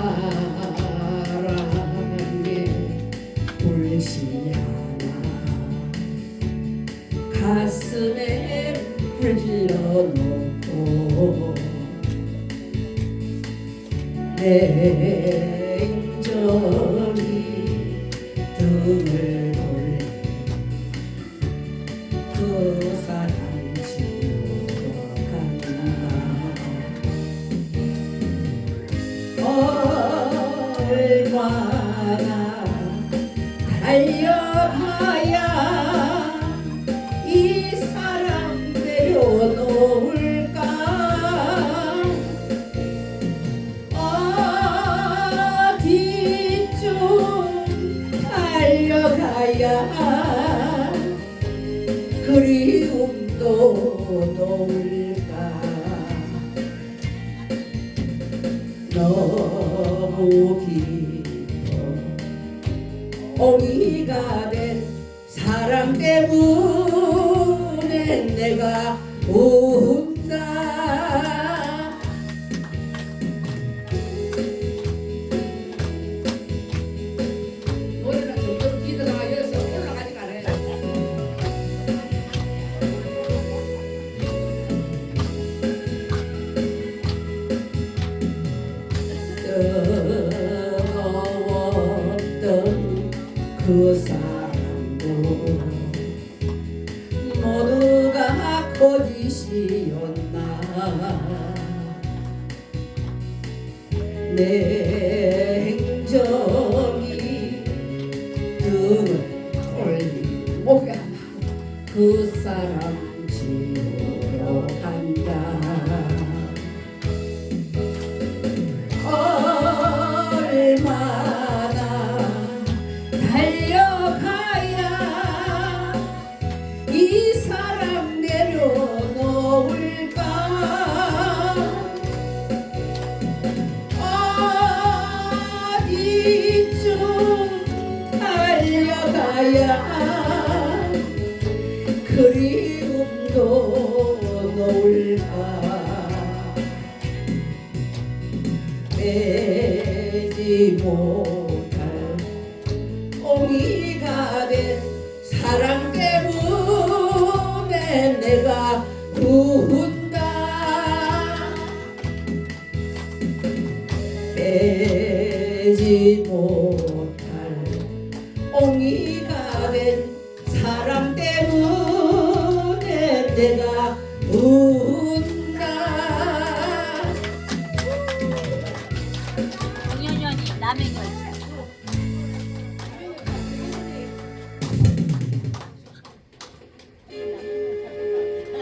사랑에 불씨 하나 가슴에 내 인정이 등을 얼마나 달려가야 이 사람 내려놓을까? 어디쯤 달려가야? 그리움도 놓을까? 너무 깊 어 옹이가 된 사랑 때문에 내가 운 그 사랑도 모두가 거짓이었나? 내 행적이 등을 목에 그 사람 지으러 간다 빼지 못할 옹이가 된 사랑 때문에 내가 운다. 빼지 못할 옹이가 daming